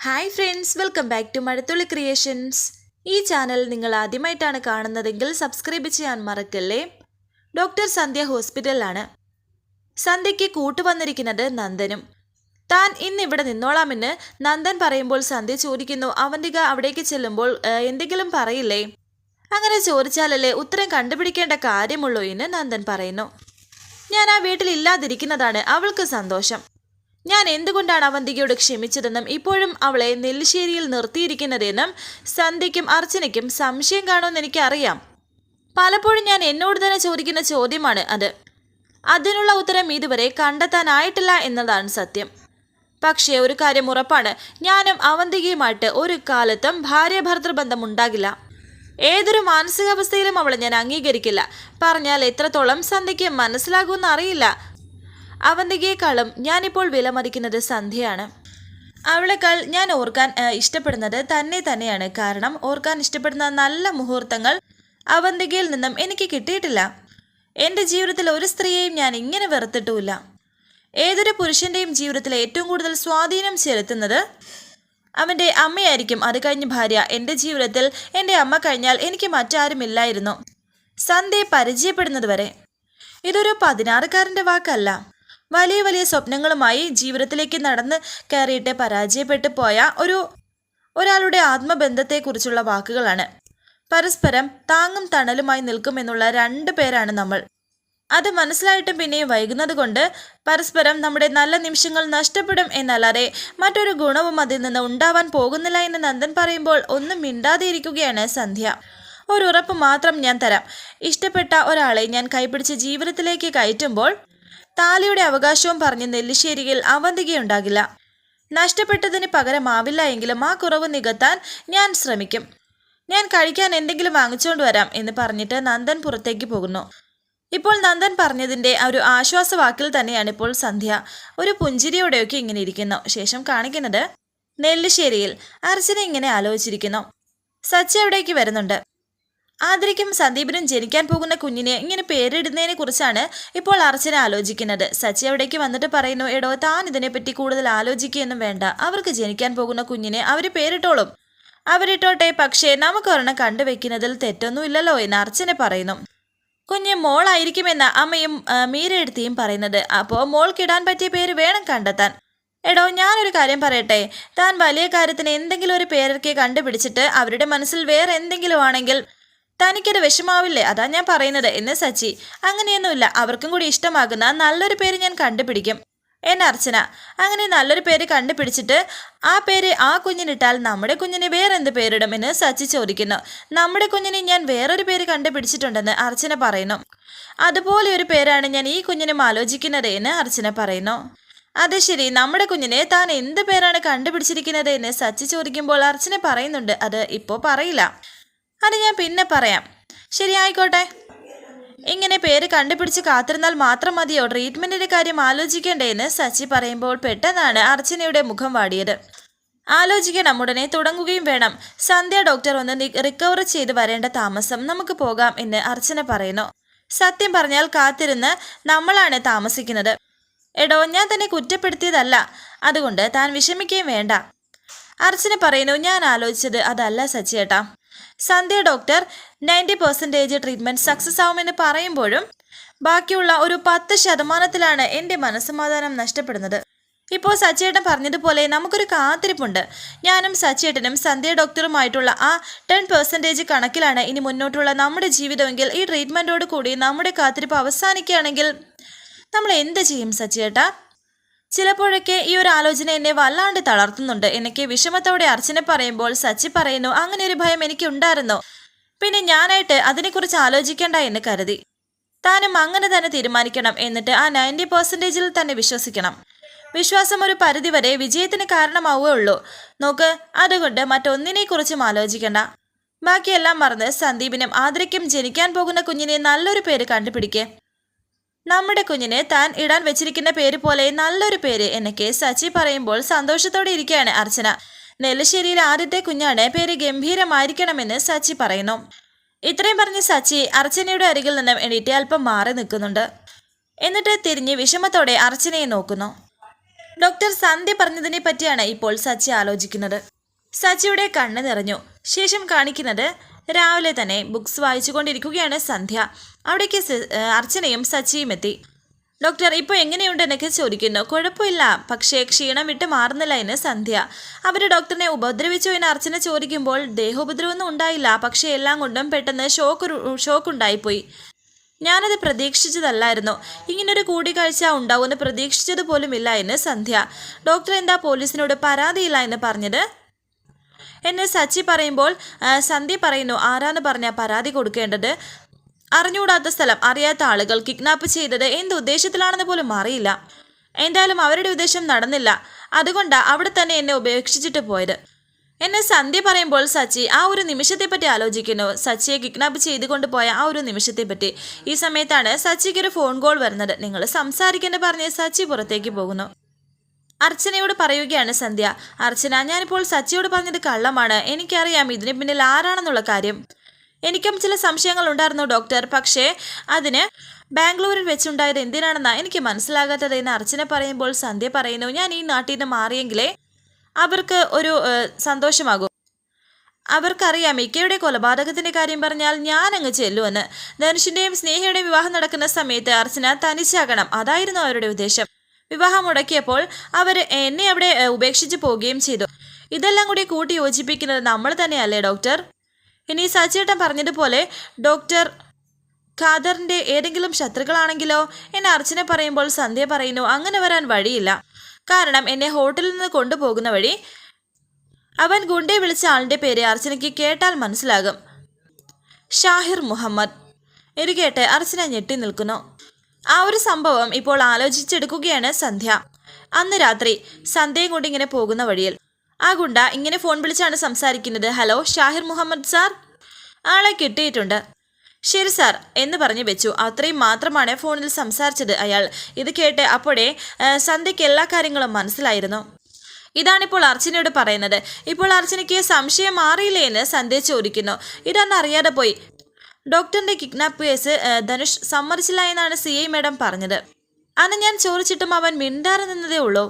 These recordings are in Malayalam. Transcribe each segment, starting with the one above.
Hi friends welcome back to Mazhathulli creations ഈ ചാനൽ നിങ്ങൾ ആദ്യമായിട്ടാണ് കാണുന്നതെങ്കിൽ സബ്സ്ക്രൈബ് ചെയ്യാൻ മറക്കല്ലേ? ഡോക്ടർ സന്ധ്യ ഹോസ്പിറ്റലിലാണ് സന്ധ്യയ്ക്ക് കൂട്ടുവന്നിരിക്കുന്നത് നന്ദനും. താൻ ഇന്നിവിടെ നിന്നോളാമെന്ന് നന്ദൻ പറയുമ്പോൾ സന്ധ്യ ചോദിക്കുന്നു അവന്തിക അവിടേക്ക് ചെല്ലുമ്പോൾ എന്തെങ്കിലും പറയില്ലേ? അങ്ങനെ ചോദിച്ചാലല്ലേ ഉത്തരം കണ്ടുപിടിക്കേണ്ട കാര്യമുള്ളൂ എന്ന് നന്ദൻ പറയുന്നു. ഞാൻ ആ വീട്ടിൽ ഇല്ലാതിരിക്കുന്നതാണ് അവൾക്ക് സന്തോഷം. ഞാൻ എന്തുകൊണ്ടാണ് അവന്തികയോട് ക്ഷമിച്ചതെന്നും ഇപ്പോഴും അവളെ നെല്ലിശ്ശേരിയിൽ നിർത്തിയിരിക്കുന്നതെന്നും സന്ധ്യയ്ക്കും അർച്ചനയ്ക്കും സംശയം കാണുമെന്ന് എനിക്കറിയാം. പലപ്പോഴും ഞാൻ എന്നോട് തന്നെ ചോദിക്കുന്ന ചോദ്യമാണ് അത്. അതിനുള്ള ഉത്തരം ഇതുവരെ കണ്ടെത്താനായിട്ടില്ല എന്നതാണ് സത്യം. പക്ഷേ ഒരു കാര്യം ഉറപ്പാണ്. ഞാനും അവന്തികയുമായിട്ട് ഒരു കാലത്തും ഭാര്യ ഭർത്തൃബന്ധം ഉണ്ടാകില്ല. ഏതൊരു മാനസികാവസ്ഥയിലും അവളെ ഞാൻ അംഗീകരിക്കില്ല. പറഞ്ഞാൽ എത്രത്തോളം സന്ധ്യയ്ക്ക് മനസ്സിലാകുമെന്ന് അറിയില്ല. അവന്തികയെക്കാളും ഞാനിപ്പോൾ വിലമതിക്കുന്നത് സന്ധ്യയാണ്. അവളെക്കാൾ ഞാൻ ഓർക്കാൻ ഇഷ്ടപ്പെടുന്നത് തന്നെ തന്നെയാണ്. കാരണം ഓർക്കാൻ ഇഷ്ടപ്പെടുന്ന നല്ല മുഹൂർത്തങ്ങൾ അവന്തികയിൽ നിന്നും എനിക്ക് കിട്ടിയിട്ടില്ല. എന്റെ ജീവിതത്തിൽ ഒരു സ്ത്രീയെയും ഞാൻ ഇങ്ങനെ വെറുത്തിട്ടുമില്ല. ഏതൊരു പുരുഷന്റെയും ജീവിതത്തിൽ ഏറ്റവും കൂടുതൽ സ്വാധീനം ചെലുത്തുന്നത് അവന്റെ അമ്മയായിരിക്കും. അത് കഴിഞ്ഞ് ഭാര്യ. എന്റെ ജീവിതത്തിൽ എന്റെ അമ്മ കഴിഞ്ഞാൽ എനിക്ക് മറ്റാരുമില്ലായിരുന്നു. സന്ധ്യയെ പരിചയപ്പെടുന്നത് വരെ. ഇതൊരു പതിനാറുകാരന്റെ വാക്കല്ല. വലിയ വലിയ സ്വപ്നങ്ങളുമായി ജീവിതത്തിലേക്ക് നടന്ന് കയറിയിട്ട് പരാജയപ്പെട്ടു പോയ ഒരു ഒരാളുടെ ആത്മബന്ധത്തെക്കുറിച്ചുള്ള വാക്കുകളാണ്. പരസ്പരം താങ്ങും തണലുമായി നിൽക്കുമെന്നുള്ള രണ്ട് പേരാണ് നമ്മൾ. അത് മനസ്സിലായിട്ടും പിന്നെയും വൈകുന്നത് കൊണ്ട് പരസ്പരം നമ്മുടെ നല്ല നിമിഷങ്ങൾ നഷ്ടപ്പെടും എന്നല്ലാതെ മറ്റൊരു ഗുണവും അതിൽ നിന്ന് ഉണ്ടാവാൻ പോകുന്നില്ല എന്ന് നന്ദൻ പറയുമ്പോൾ ഒന്നും മിണ്ടാതെ ഇരിക്കുകയാണ് സന്ധ്യ. ഒരു ഉറപ്പ് മാത്രം ഞാൻ തരാം. ഇഷ്ടപ്പെട്ട ഒരാളെ ഞാൻ കൈപിടിച്ച് ജീവിതത്തിലേക്ക് കയറ്റുമ്പോൾ താലിയുടെ അവകാശവും പറഞ്ഞ് നെല്ലിശ്ശേരിയിൽ അവന്തികയുണ്ടാകില്ല. നഷ്ടപ്പെട്ടതിന് പകരമാവില്ല എങ്കിലും ആ കുറവ് നികത്താൻ ഞാൻ ശ്രമിക്കും. ഞാൻ കഴിക്കാൻ എന്തെങ്കിലും വാങ്ങിച്ചുകൊണ്ട് വരാം എന്ന് പറഞ്ഞിട്ട് നന്ദൻ പുറത്തേക്ക് പോകുന്നു. ഇപ്പോൾ നന്ദൻ പറഞ്ഞതിന്റെ ഒരു ആശ്വാസവാക്കിൽ തന്നെയാണ് ഇപ്പോൾ സന്ധ്യ. ഒരു പുഞ്ചിരിയോടെയൊക്കെ ഇങ്ങനെ ഇരിക്കുന്നു. ശേഷം കാണിക്കുന്നത് നെല്ലിശ്ശേരിയിൽ അർച്ചന ഇങ്ങനെ ആലോചിച്ചിരിക്കുന്നു. സച്ചി അവിടേക്ക് വരുന്നുണ്ട്. ആദ്രിക്കും സന്ദീപിനും ജനിക്കാൻ പോകുന്ന കുഞ്ഞിനെ ഇങ്ങനെ പേരിടുന്നതിനെ കുറിച്ചാണ് ഇപ്പോൾ അർച്ചന ആലോചിക്കുന്നത്. സച്ചി അവിടേക്ക് വന്നിട്ട് പറയുന്നു എടോ താൻ ഇതിനെപ്പറ്റി കൂടുതൽ ആലോചിക്കുകയൊന്നും വേണ്ട. അവർക്ക് ജനിക്കാൻ പോകുന്ന കുഞ്ഞിനെ അവർ പേരിട്ടോളും. അവരിട്ടോട്ടെ പക്ഷേ നമുക്ക് ഒരെണ്ണം കണ്ടുവെക്കുന്നതിൽ തെറ്റൊന്നുമില്ലല്ലോ എന്ന് അർച്ചന പറയുന്നു. കുഞ്ഞ് മോളായിരിക്കുമെന്ന അമ്മയും മീരയെടുത്തിയും പറയുന്നത്. അപ്പോൾ മോൾക്കിടാൻ പറ്റിയ പേര് വേണം കണ്ടെത്താൻ. എടോ ഞാനൊരു കാര്യം പറയട്ടെ. താൻ വലിയ കാര്യത്തിന് എന്തെങ്കിലും ഒരു പേരൊക്കെ കണ്ടുപിടിച്ചിട്ട് അവരുടെ മനസ്സിൽ വേറെ എന്തെങ്കിലും ആണെങ്കിൽ തനിക്കത് വിഷമാവില്ലേ? അതാ ഞാൻ പറയുന്നത്. എന്ന് സച്ചി അങ്ങനെയൊന്നുമില്ല. അവർക്കും കൂടി ഇഷ്ടമാകുന്ന നല്ലൊരു പേര് ഞാൻ കണ്ടുപിടിക്കും. എന്നെ അർച്ചന അങ്ങനെ നല്ലൊരു പേര് കണ്ടുപിടിച്ചിട്ട് ആ പേര് ആ കുഞ്ഞിനിട്ടാൽ നമ്മുടെ കുഞ്ഞിന് വേറെന്ത് പേരിടും? എന്ന് സച്ചി ചോദിക്കുന്നു. നമ്മുടെ കുഞ്ഞിന് ഞാൻ വേറൊരു പേര് കണ്ടുപിടിച്ചിട്ടുണ്ടെന്ന് അർച്ചന പറയുന്നു. അതുപോലെ ഒരു പേരാണ് ഞാൻ ഈ കുഞ്ഞിനും ആലോചിക്കുന്നത് എന്ന് അർച്ചന പറയുന്നു. അത് ശരി. നമ്മുടെ കുഞ്ഞിനെ താൻ എന്ത് പേരാണ് കണ്ടുപിടിച്ചിരിക്കുന്നത്? എന്ന് സച്ചി ചോദിക്കുമ്പോൾ അർച്ചന പറയുന്നുണ്ട്. അത് ഇപ്പോൾ പറയില്ല. അത് ഞാൻ പിന്നെ പറയാം. ശരി ആയിക്കോട്ടെ ഇങ്ങനെ പേര് കണ്ടുപിടിച്ച് കാത്തിരുന്നാൽ മാത്രം മതിയോ? ട്രീറ്റ്മെന്റിന്റെ കാര്യം ആലോചിക്കേണ്ടേന്ന് സച്ചി പറയുമ്പോൾ പെട്ടെന്നാണ് അർച്ചനയുടെ മുഖം വാടിയത്. ആലോചിക്കണം ഉടനെ തുടങ്ങുകയും വേണം. സന്ധ്യ ഡോക്ടർ ഒന്ന് റിക്കവർ ചെയ്ത് വരേണ്ട താമസം നമുക്ക് പോകാം എന്ന് അർച്ചന പറയുന്നു. സത്യം പറഞ്ഞാൽ കാത്തിരുന്ന് നമ്മളാണ് താമസിക്കുന്നത്. എടോ ഞാൻ തന്നെ കുറ്റപ്പെടുത്തിയതല്ല. അതുകൊണ്ട് താൻ വിഷമിക്കുകയും വേണ്ട. അർച്ചന പറയുന്നു ഞാൻ ആലോചിച്ചത് അതല്ല സച്ചിയേട്ടാ Sandhya doctor ninety percentage treatment success ആവുമെന്ന് പറയുമ്പോഴും ബാക്കിയുള്ള ഒരു പത്ത് ശതമാനത്തിലാണ് എന്റെ മനസ്സമാധാനം നഷ്ടപ്പെടുന്നത്. ഇപ്പോൾ സച്ചേട്ടൻ പറഞ്ഞതുപോലെ നമുക്കൊരു കാത്തിരിപ്പുണ്ട്. ഞാനും സച്ചേട്ടനും സന്ധ്യ ഡോക്ടറുമായിട്ടുള്ള ആ ടെൻ പെർസെന്റേജ് കണക്കിലാണ് ഇനി മുന്നോട്ടുള്ള നമ്മുടെ ജീവിതമെങ്കിൽ ഈ ട്രീറ്റ്മെന്റോട് കൂടി നമ്മുടെ കാത്തിരിപ്പ് അവസാനിക്കുകയാണെങ്കിൽ നമ്മൾ എന്ത് ചെയ്യും സച്ചേട്ടാ ചിലപ്പോഴൊക്കെ ഈ ഒരു ആലോചന എന്നെ വല്ലാണ്ട് തളർത്തുന്നുണ്ട്. എനിക്ക് വിഷമത്തോടെ അർച്ചന പറയുമ്പോൾ സച്ചി പറയുന്നു അങ്ങനെ ഒരു ഭയം എനിക്ക് ഉണ്ടായിരുന്നു പിന്നെ ഞാനായിട്ട് അതിനെക്കുറിച്ച് ആലോചിക്കേണ്ട എന്ന് കരുതി. താനും അങ്ങനെ തന്നെ തീരുമാനിക്കണം എന്നിട്ട് ആ നയന്റി പെർസെന്റേജിൽ തന്നെ വിശ്വസിക്കണം. വിശ്വാസം ഒരു പരിധിവരെ വിജയത്തിന് കാരണമാവുകയുള്ളൂ. നോക്ക് അതുകൊണ്ട് മറ്റൊന്നിനെക്കുറിച്ചും ആലോചിക്കണ്ട. ബാക്കിയെല്ലാം മറന്ന് സന്ദീപിനും ആദരയ്ക്കും ജനിക്കാൻ പോകുന്ന കുഞ്ഞിനെ നല്ലൊരു പേര് കണ്ടുപിടിക്കേ. നമ്മുടെ കുഞ്ഞിന് താൻ ഇടാൻ വെച്ചിരിക്കുന്ന പേര് പോലെ നല്ലൊരു പേര് എനിക്ക് സച്ചി പറയുമ്പോൾ സന്തോഷത്തോടെ ഇരിക്കുകയാണ് അർച്ചന. നെല്ലശ്ശേരിയിൽ ആദ്യത്തെ കുഞ്ഞാണ് പേര് ഗംഭീരമായിരിക്കണമെന്ന് സച്ചി പറയുന്നു. ഇത്രയും പറഞ്ഞ് സച്ചി അർച്ചനയുടെ അരികിൽ നിന്നും എണീറ്റ് അല്പം മാറി നിൽക്കുന്നുണ്ട്. എന്നിട്ട് തിരിഞ്ഞ് വിഷമത്തോടെ അർച്ചനയെ നോക്കുന്നു. ഡോക്ടർ സന്ധ്യ പറഞ്ഞതിനെ പറ്റിയാണ് ഇപ്പോൾ സച്ചി ആലോചിക്കുന്നത്. സച്ചിയുടെ കണ്ണ് നിറഞ്ഞു. ശേഷം കാണിക്കുന്നത് രാവിലെ തന്നെ ബുക്സ് വായിച്ചുകൊണ്ടിരിക്കുകയാണ് സന്ധ്യ. അവിടേക്ക് അർച്ചനയും സച്ചിയും എത്തി. ഡോക്ടർ ഇപ്പോൾ എങ്ങനെയുണ്ട് എന്നൊക്കെ ചോദിക്കുന്നു. കുഴപ്പമില്ല. പക്ഷേ ക്ഷീണം വിട്ട് മാറുന്നില്ല എന്ന് സന്ധ്യ. അവർ ഡോക്ടറിനെ ഉപദ്രവിച്ചു എന്ന് അർച്ചന ചോദിക്കുമ്പോൾ ദേഹോപദ്രവമൊന്നും ഉണ്ടായില്ല. പക്ഷേ എല്ലാം കൊണ്ടും പെട്ടെന്ന് ഷോക്ക് ഷോക്ക് ഉണ്ടായിപ്പോയി. ഞാനത് പ്രതീക്ഷിച്ചതല്ലായിരുന്നു. ഇങ്ങനൊരു കൂടിക്കാഴ്ച ഉണ്ടാവുമെന്ന് പ്രതീക്ഷിച്ചത് പോലുമില്ല എന്ന് സന്ധ്യ. ഡോക്ടർ എന്താ പോലീസിനോട് പരാതിയില്ല എന്ന് പറഞ്ഞത്? എന്നെ സച്ചി പറയുമ്പോൾ സന്ധി പറയുന്നു ആരാന്ന് പറഞ്ഞാൽ പരാതി കൊടുക്കേണ്ടത്? അറിഞ്ഞുകൂടാത്ത സ്ഥലം അറിയാത്ത ആളുകൾ കിഡ്നാപ്പ് ചെയ്തത് എന്ത് ഉദ്ദേശത്തിലാണെന്ന് പോലും അറിയില്ല. എന്തായാലും അവരുടെ ഉദ്ദേശം നടന്നില്ല. അതുകൊണ്ടാണ് അവിടെ തന്നെ എന്നെ ഉപേക്ഷിച്ചിട്ട് പോയത്. എന്നെ സന്ധ്യ പറയുമ്പോൾ സച്ചി ആ ഒരു നിമിഷത്തെപ്പറ്റി ആലോചിക്കുന്നു. സച്ചിയെ കിഡ്നാപ്പ് ചെയ്തുകൊണ്ട് പോയ ആ ഒരു നിമിഷത്തെപ്പറ്റി. ഈ സമയത്താണ് സച്ചിക്ക് ഒരു ഫോൺ കോൾ വരുന്നത്. നിങ്ങൾ സംസാരിക്കേണ്ട പറഞ്ഞ് സച്ചി പുറത്തേക്ക് പോകുന്നു. അർച്ചനയോട് പറയുകയാണ് സന്ധ്യ. അർച്ചന ഞാനിപ്പോൾ സച്ചിയോട് പറഞ്ഞത് കള്ളമാണ്. എനിക്കറിയാം ഇതിന് പിന്നിൽ ആരാണെന്നുള്ള കാര്യം. എനിക്കും ചില സംശയങ്ങൾ ഉണ്ടായിരുന്നു ഡോക്ടർ. പക്ഷേ അതിന് ബാംഗ്ലൂരിൽ വെച്ചുണ്ടായത് എന്തിനാണെന്നാ എനിക്ക് മനസ്സിലാകാത്തത് എന്ന് അർച്ചന പറയുമ്പോൾ സന്ധ്യ പറയുന്നു ഞാൻ ഈ നാട്ടിൽ നിന്ന് മാറിയെങ്കിലേ അവർക്ക് ഒരു സന്തോഷമാകും. അവർക്കറിയാം ഇക്കയുടെ കൊലപാതകത്തിന്റെ കാര്യം പറഞ്ഞാൽ ഞാൻ അങ്ങ് ചെല്ലുമെന്ന്. ധനുഷിന്റെയും സ്നേഹയുടെയും വിവാഹം നടക്കുന്ന സമയത്ത് അർച്ചന തനിച്ചാകണം. അതായിരുന്നു അവരുടെ ഉദ്ദേശം. വിവാഹം മുടക്കിയപ്പോൾ അവർ എന്നെ അവിടെ ഉപേക്ഷിച്ച് പോവുകയും ചെയ്തു. ഇതെല്ലാം കൂടി കൂട്ടി യോജിപ്പിക്കുന്നത് നമ്മൾ തന്നെയല്ലേ ഡോക്ടർ? ഇനി സച്ചേട്ടൻ പറഞ്ഞതുപോലെ ഡോക്ടർ ഖാദറിന്റെ ഏതെങ്കിലും ശത്രുക്കളാണെങ്കിലോ എന്നെ അർച്ചന പറയുമ്പോൾ സന്ധ്യ പറയുന്നു അങ്ങനെ വരാൻ വഴിയില്ല. കാരണം എന്നെ ഹോട്ടലിൽ നിന്ന് കൊണ്ടുപോകുന്ന വഴി അവൻ ഗുണ്ടെ വിളിച്ച ആളിന്റെ പേര് അർച്ചനയ്ക്ക് കേട്ടാൽ മനസ്സിലാകും. ഷാഹിർ മുഹമ്മദ്. ഇത് അർച്ചന ഞെട്ടി നിൽക്കുന്നു. ആ ഒരു സംഭവം ഇപ്പോൾ ആലോചിച്ചെടുക്കുകയാണ് സന്ധ്യ. അന്ന് രാത്രി സന്ധ്യയും കൊണ്ട് ഇങ്ങനെ പോകുന്ന വഴിയിൽ. ആ ഗുണ്ട ഇങ്ങനെ ഫോൺ വിളിച്ചാണ് സംസാരിക്കുന്നത്. Hello Shahir Muhammad sir? ആളെ കിട്ടിയിട്ടുണ്ട്. ശരി സാർ എന്ന് പറഞ്ഞു വെച്ചു. അത്രയും മാത്രമാണ് ഫോണിൽ സംസാരിച്ചത് അയാൾ. ഇത് കേട്ട് അപ്പോഴേ സന്ധ്യയ്ക്ക് എല്ലാ കാര്യങ്ങളും മനസ്സിലായിരുന്നു. ഇതാണിപ്പോൾ അർച്ചനയോട് പറയുന്നത്. ഇപ്പോൾ അർച്ചനയ്ക്ക് സംശയം മാറിയില്ലേ എന്ന് സന്ധ്യ ചോദിക്കുന്നു. ഇതൊന്നും അറിയാതെ പോയി. ഡോക്ടറിന്റെ കിഡ്നാപ്പ് കേസ് ധനുഷ് സമ്മതിച്ചില്ല എന്നാണ് സി ഐ മാഡം പറഞ്ഞത്. അന്ന് ഞാൻ ചോദിച്ചിട്ടും അവൻ മിണ്ടാതെ നിന്നതേ ഉള്ളൂ.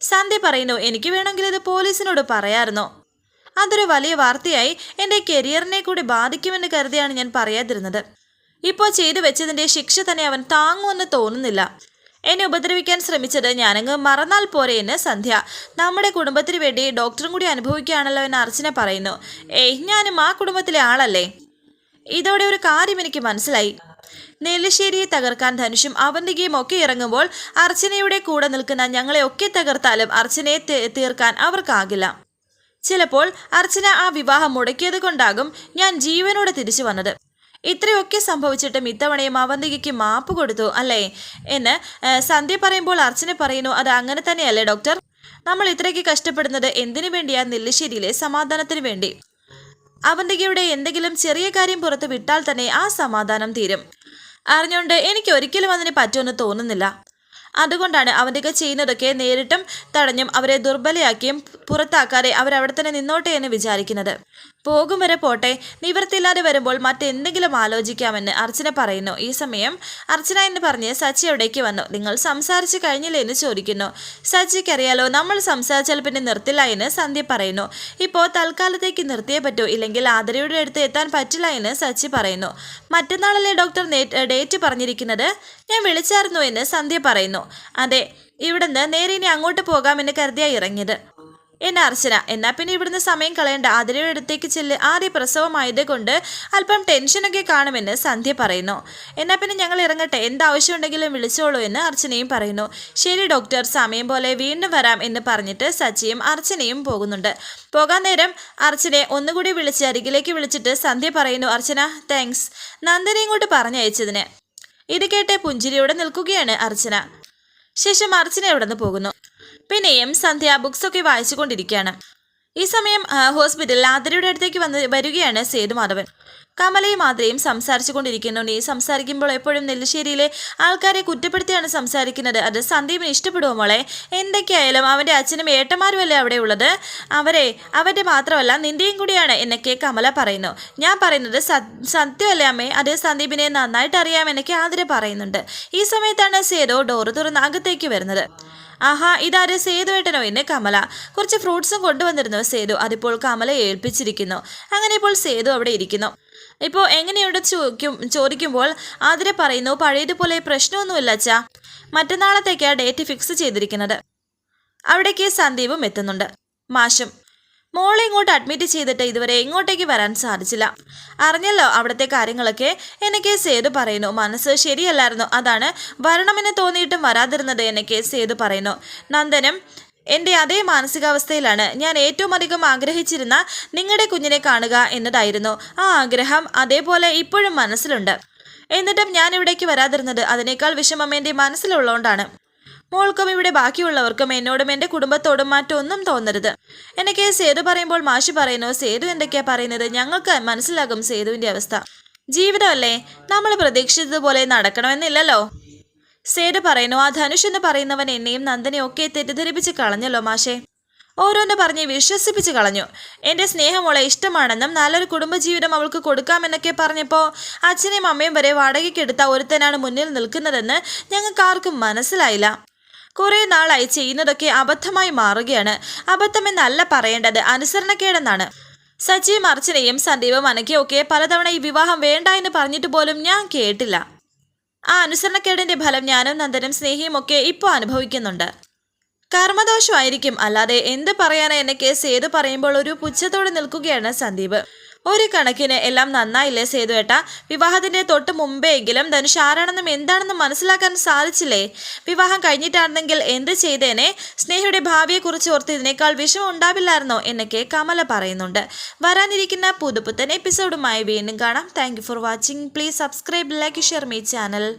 സന്ധ്യ പറയുന്നു എനിക്ക് വേണമെങ്കിൽ ഇത് പോലീസിനോട് പറയാമായിരുന്നോ അതൊരു വലിയ വാർത്തയായി. എന്റെ കരിയറിനെ കൂടി ബാധിക്കുമെന്ന് കരുതിയാണ് ഞാൻ പറയാതിരുന്നത്. ഇപ്പോൾ ചെയ്തു വെച്ചതിന്റെ ശിക്ഷ തന്നെ അവൻ താങ്ങുമെന്ന് തോന്നുന്നില്ല. എന്നെ ഉപദ്രവിക്കാൻ ശ്രമിച്ചത് ഞാനങ്ങ് മറന്നാൽ പോരെ എന്ന് സന്ധ്യ. നമ്മുടെ കുടുംബത്തിന് വേണ്ടി ഡോക്ടറും കൂടി അനുഭവിക്കുകയാണല്ലോ എന്ന് അർച്ചന പറയുന്നു. ഏയ് ഞാനും ആ കുടുംബത്തിലെ ആളല്ലേ? ഇതോടെ ഒരു കാര്യം എനിക്ക് മനസ്സിലായി. നെല്ലിശ്ശേരിയെ തകർക്കാൻ ധനുഷും അവന്തികയും ഒക്കെ ഇറങ്ങുമ്പോൾ അർച്ചനയുടെ കൂടെ നിൽക്കുന്ന ഞങ്ങളെ ഒക്കെ തകർത്താലും അർച്ചനയെ തീർക്കാൻ അവർക്കാകില്ല. ചിലപ്പോൾ അർച്ചന ആ വിവാഹം മുടക്കിയത് കൊണ്ടാകും ഞാൻ ജീവനോടെ തിരിച്ചു വന്നത്. ഇത്രയൊക്കെ സംഭവിച്ചിട്ടും ഇത്തവണയും അവന്തികയ്ക്ക് മാപ്പ് കൊടുത്തു അല്ലേ? എന്ന് സന്ധ്യ പറയുമ്പോൾ അർച്ചന പറയുന്നു അത് അങ്ങനെ തന്നെയല്ലേ ഡോക്ടർ? നമ്മൾ ഇത്രയ്ക്ക് കഷ്ടപ്പെടുന്നത് എന്തിനു വേണ്ടിയാ നെല്ലിശ്ശേരിയിലെ സമാധാനത്തിന് വേണ്ടി? അവന്തികയുടെ എന്തെങ്കിലും ചെറിയ കാര്യം പുറത്ത് വിട്ടാൽ തന്നെ ആ സമാധാനം തീരും. അറിഞ്ഞുകൊണ്ട് എനിക്ക് ഒരിക്കലും അതിന് പറ്റുമെന്ന് തോന്നുന്നില്ല. അതുകൊണ്ടാണ് അവന്തിക ചെയ്യുന്നതൊക്കെ നേരിട്ടും തടഞ്ഞും അവരെ ദുർബലയാക്കിയും പുറത്താക്കാതെ അവരവിടെ തന്നെ നിന്നോട്ടെ എന്ന് വിചാരിക്കുന്നത്. പോകും വരെ പോട്ടെ. നിവൃത്തിയില്ലാതെ വരുമ്പോൾ മറ്റെന്തെങ്കിലും ആലോചിക്കാമെന്ന് അർച്ചന പറയുന്നു. ഈ സമയം അർച്ചന എന്ന് പറഞ്ഞ് സച്ചി അവിടേക്ക് വന്നു. നിങ്ങൾ സംസാരിച്ചു കഴിഞ്ഞില്ലേ എന്ന് ചോദിക്കുന്നു. സച്ചിക്കറിയാലോ നമ്മൾ സംസാരിച്ചാൽ പിന്നെ നിർത്തില്ല എന്ന് സന്ധ്യ പറയുന്നു. ഇപ്പോൾ തൽക്കാലത്തേക്ക് നിർത്തിയേ പറ്റൂ ഇല്ലെങ്കിൽ ആദരയുടെ അടുത്ത് എത്താൻ പറ്റില്ല എന്ന് സച്ചി പറയുന്നു. മറ്റന്നാളല്ലേ ഡോക്ടർ ഡേറ്റ് പറഞ്ഞിരിക്കുന്നത്? ഞാൻ വിളിച്ചായിരുന്നു എന്ന് സന്ധ്യ പറയുന്നു. അതെ ഇവിടുന്ന് നേരെ ഇനി അങ്ങോട്ട് പോകാമെന്ന് കരുതിയാണ് ഇറങ്ങിയത്. എന്നെ അർച്ചന എന്നാൽ പിന്നെ ഇവിടുന്ന് സമയം കളയണ്ട. അതിരയുടെ അടുത്തേക്ക് ചെല്ല്. ആദ്യ പ്രസവമായത് കൊണ്ട് അല്പം ടെൻഷനൊക്കെ കാണുമെന്ന് സന്ധ്യ പറയുന്നു. എന്നാൽ പിന്നെ ഞങ്ങൾ ഇറങ്ങട്ടെ. എന്താവശ്യമുണ്ടെങ്കിലും വിളിച്ചോളൂ എന്ന് അർച്ചനയും പറയുന്നു. ശരി ഡോക്ടർ സമയം പോലെ വീണ്ടും വരാം എന്ന് പറഞ്ഞിട്ട് സച്ചിയും അർച്ചനയും പോകുന്നുണ്ട്. പോകാൻ നേരം അർച്ചനെ ഒന്നുകൂടി വിളിച്ച് അരികിലേക്ക് വിളിച്ചിട്ട് സന്ധ്യ പറയുന്നു അർച്ചന താങ്ക്സ് നന്ദനെ ഇങ്ങോട്ട് പറഞ്ഞയച്ചതിന്. ഇത് കേട്ട് പുഞ്ചിരിയോടെ നിൽക്കുകയാണ് അർച്ചന. ശേഷം അർച്ചന ഇവിടെ നിന്ന് പോകുന്നു. പിന്നെയും സന്ധ്യ ബുക്സ് ഒക്കെ വായിച്ചുകൊണ്ടിരിക്കുകയാണ്. ഈ സമയം ഹോസ്പിറ്റലിൽ ആതിരയുടെ അടുത്തേക്ക് വന്ന് വരികയാണ് സേതുമാധവൻ. കമലയും ആദ്രയും സംസാരിച്ചു നീ സംസാരിക്കുമ്പോൾ എപ്പോഴും നെല്ലിശ്ശേരിയിലെ ആൾക്കാരെ കുറ്റപ്പെടുത്തിയാണ് സംസാരിക്കുന്നത്. അത് സന്ദീപിന് ഇഷ്ടപ്പെടുമോ മോളെ? എന്തൊക്കെയായാലും അവന്റെ അച്ഛനും ഏട്ടന്മാരുമല്ലേ അവിടെ ഉള്ളത്? അവരെ അവന്റെ മാത്രമല്ല നിന്റെയും കൂടിയാണ് എന്നൊക്കെ കമല പറയുന്നു. ഞാൻ പറയുന്നത് സത്- സത്യമല്ലേ അമ്മേ? അത് സന്ദീപിനെ നന്നായിട്ട് അറിയാം എന്നൊക്കെ ആതിര പറയുന്നുണ്ട്. ഈ സമയത്താണ് സേതോ ഡോറ് തുറന്ന് അകത്തേക്ക് വരുന്നത്. ആഹാ ഇതാര്? സേതുവേട്ടനോ എന്നെ കമല? കുറച്ച് ഫ്രൂട്ട്സും കൊണ്ടുവന്നിരുന്നു സേതു. അതിപ്പോൾ കമല ഏൽപ്പിച്ചിരിക്കുന്നു. അങ്ങനെ ഇപ്പോൾ സേതു അവിടെ ഇരിക്കുന്നു. ഇപ്പോൾ എങ്ങനെയുണ്ട് ചോദിക്കും ചോദിക്കുമ്പോൾ ആതിര പറയുന്നു പഴയതുപോലെ പ്രശ്നമൊന്നുമില്ല അച്ഛാ. മറ്റന്നാളത്തേക്കാണ് ഡേറ്റ് ഫിക്സ് ചെയ്തിരിക്കുന്നത്. അവിടേക്ക് സന്ദീപും എത്തുന്നുണ്ട്. മാഷും മോളെ ഇങ്ങോട്ട് അഡ്മിറ്റ് ചെയ്തിട്ട് ഇതുവരെ ഇങ്ങോട്ടേക്ക് വരാൻ സാധിച്ചില്ല. അറിഞ്ഞല്ലോ അവിടുത്തെ കാര്യങ്ങളൊക്കെ? എനിക്ക് സേതു പറയുന്നു. മനസ്സ് ശരിയല്ലായിരുന്നു. അതാണ് വരണമെന്ന് തോന്നിയിട്ടും വരാതിരുന്നത് എനിക്ക് സേതു പറയുന്നു. നന്ദനം എന്റെ അതേ മാനസികാവസ്ഥയിലാണ് ഞാൻ ഏറ്റവും അധികം ആഗ്രഹിച്ചിരുന്ന നിങ്ങളുടെ കുഞ്ഞിനെ കാണുക എന്നതായിരുന്നു. ആ ആഗ്രഹം അതേപോലെ ഇപ്പോഴും മനസ്സിലുണ്ട്. എന്നിട്ടും ഞാൻ ഇവിടേക്ക് വരാതിരുന്നത് അതിനേക്കാൾ വിഷമം എന്റെ മനസ്സിലുള്ളതുകൊണ്ടാണ്. മോൾക്കും ഇവിടെ ബാക്കിയുള്ളവർക്കും എന്നോടും എന്റെ കുടുംബത്തോടും മറ്റൊന്നും തോന്നരുത്. എനിക്ക് സേതു പറയുമ്പോൾ മാഷി പറയുന്നു സേതു എന്തൊക്കെയാ പറയുന്നത്? ഞങ്ങൾക്ക് മനസ്സിലാകും സേതുവിന്റെ അവസ്ഥ. ജീവിതമല്ലേ? നമ്മൾ പ്രതീക്ഷിച്ചതുപോലെ നടക്കണമെന്നില്ലല്ലോ. സേതു പറയുന്നു ആ ധനുഷ് എന്ന് പറയുന്നവൻ എന്നെയും നന്ദനെയും ഒക്കെ തെറ്റിദ്ധരിപ്പിച്ച് കളഞ്ഞല്ലോ മാഷേ. ഓരോന്ന് പറഞ്ഞ് വിശ്വസിപ്പിച്ച് കളഞ്ഞു. എന്റെ സ്നേഹമോളെ ഇഷ്ടമാണെന്നും നല്ലൊരു കുടുംബജീവിതം അവൾക്ക് കൊടുക്കാമെന്നൊക്കെ പറഞ്ഞപ്പോൾ അച്ഛനെയും അമ്മയും വരെ വാടകയ്ക്കെടുത്ത ഒരുത്തനാണ് മുന്നിൽ നിൽക്കുന്നതെന്ന് ഞങ്ങൾക്ക് ആർക്കും മനസ്സിലായില്ല. കുറേ നാളായി ചെയ്യുന്നതൊക്കെ അബദ്ധമായി മാറുകയാണ്. അബദ്ധമെന്നല്ല പറയേണ്ടത് അനുസരണക്കേടെന്നാണ്. സച്ചിയും അർച്ചനയും സന്ദീപും അനക്കയൊക്കെ പലതവണ ഈ വിവാഹം വേണ്ട എന്ന് പറഞ്ഞിട്ട് പോലും ഞാൻ കേട്ടില്ല. ആ അനുസരണക്കേടിന്റെ ഫലം ഞാനും നന്ദനും സ്നേഹിയും ഒക്കെ ഇപ്പോൾ അനുഭവിക്കുന്നുണ്ട്. കർമ്മദോഷമായിരിക്കും. അല്ലാതെ എന്ത് പറയാനാ എന്നെ കേസ്? ഏത് പറയുമ്പോൾ ഒരു പുച്ഛത്തോടെ നിൽക്കുകയാണ് സന്ദീപ്. ഒരു കണക്കിന് എല്ലാം നന്നായില്ലേ സേതുവേട്ട വിവാഹത്തിന്റെ തൊട്ട് മുമ്പെങ്കിലും ധനുഷ് ആരാണെന്നും എന്താണെന്നും മനസ്സിലാക്കാൻ സാധിച്ചില്ലേ? വിവാഹം കഴിഞ്ഞിട്ടാണെങ്കിൽ എന്ത് ചെയ്തേനെ? സ്നേഹയുടെ ഭാവിയെക്കുറിച്ച് ഓർത്ത് ഇതിനേക്കാൾ വിഷമം ഉണ്ടാവില്ലായിരുന്നോ? എന്നൊക്കെ കമല പറയുന്നുണ്ട്. വരാനിരിക്കുന്ന പുതുപുത്തൻ എപ്പിസോഡുമായി വീണ്ടും കാണാം. Thank for watching please subscribe like share me channel